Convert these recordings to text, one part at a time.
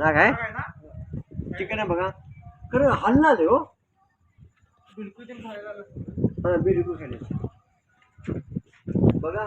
ना? काय चिकन आहे बघा. खरं आहे हो. हा बिलकुल खाली. बघा.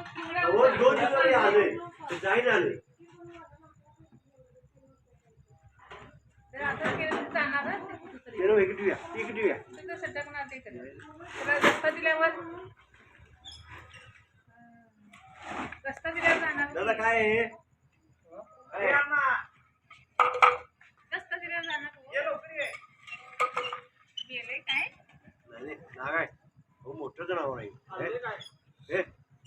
दोन दिवसांनी आले ते जाईन आले तर इकडे ठेवूया इकडे. त्याला रस्ता दिल्यावर रस्ता दिल्यावर जाणार दादा काय आहे? काय? रस्ता दिल्यावर जाणार गेले काय? नाही, नाही, नाग आहे. हो मोठं जनावर आहे.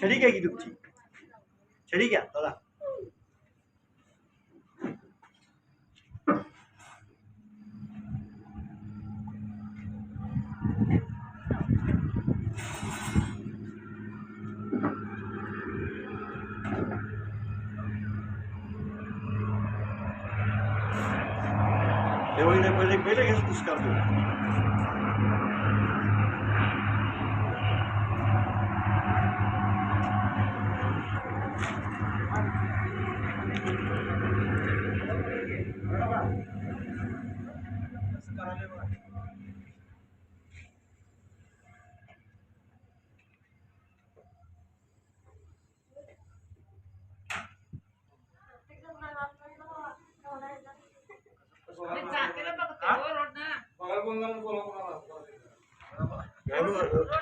छडिकै कि दुख्छी छडिक्या तल Eu ainda falei com ele que é dos cabelos. जाते ना बघतो रोड ना। बघायला कोण कोणाला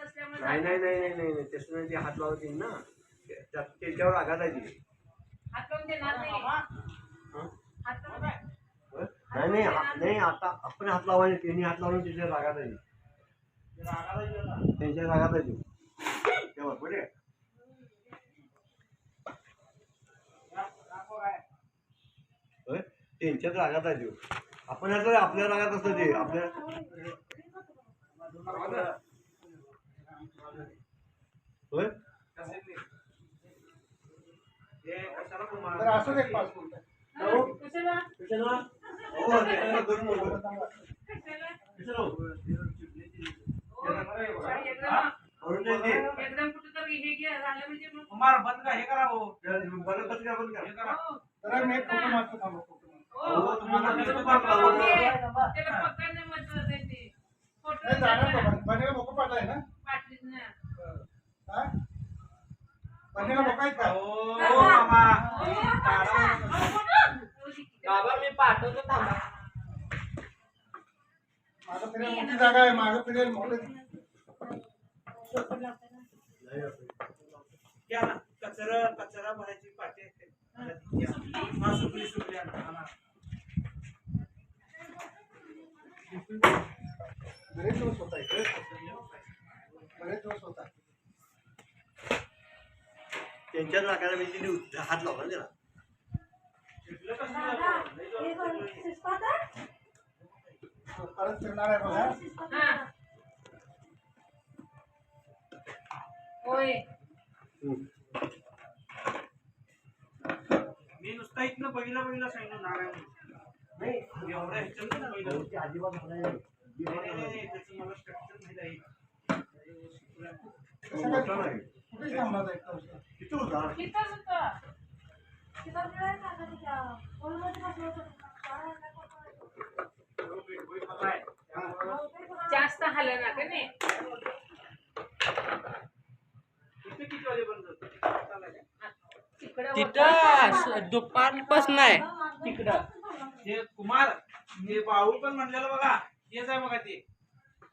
नाही नाही नाही नाही नाही नाही. नाही तसं नाही ते हात लावतील ना त्या- त्या- त्याच्यावर आघात आहे ती. हात लावून देणार नाही. हं? हात लावून होय? नाही. नाही नाही आता आपण हात लावायचे त्यांनी हात लावून त्याच्या रागात आहे. त्यांच्या रागात आहे ती. तेव्हा पुढे होय त्यांच्याच रागात आहे ती. आपण आता आपल्या रागात असतं ते. आपल्या असू दे। पासपोर्ट एकदम कुठं तर हे झालं म्हणजे मार बंद का हे करा हो बंद बंद करा बंद करा हे करा। तर मी फ़ोटो मारतो थांबा फ़ोटो हो तुम्हाला मी तो पाठवतो त्याला पकडणे मत देते फ़ोटो जाणार बनेगा मोको पाठवाय ना? कन्याला बघायचं का? ओ मामा बाबा मी पाठवतो थांबा माझं फिरायला मोठी जागा आहे माझं फिरायला मोठं. कचरा कचरा भरायची पाठी असते त्यांच्या जागाला मी तिने हात लावला त्याला. परत फिरणार आहे बघा हा. होय मी नुसता इथनं बघितलं बघितलं सांगितलं नारायण नाही एवढ्या ह्याच्यानं नाही बघितलं. ते अजिबात नाही. नाही, नाही, नाही, त्याचं मला structure माहीत आहे. तो मोठा नाही. कुठे थांबला होता इतका उशीर? किती होता तिथंच होतं तो बिटबोई मला आहे. त्यामुळं जास्त हल्ला ना का नाही किती वाजेपर्यंत. तिकडं तिथं दुपारपासून आहे. तिकडं. ते कुमार ते बाळू पण म्हणलेलं बघा. तेच आहे बघा ते.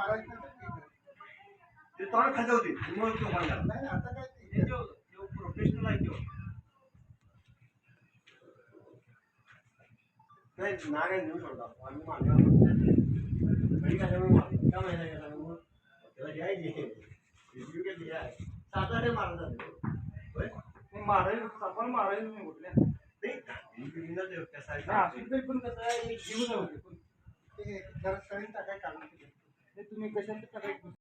महाराज ते तोंड खजवते तुम्हाला तुम्हाला नाही आता काय ते. जो जो प्रोफेशनल आहे तो. नाही नारायण घेऊ शकतो आम्ही मागणार काही काय म्हणून काय माहिती आहे मग. त्याला घ्यायचे रिव्ह्यू काय दिले आहे सात आठ महाराज महाराज आपण महाराज नाही कुठल्या नाही कसं आहे पण कसं आहे जीव जाऊ. पण ते घरात करेन टाकाय कारण? tus microsoft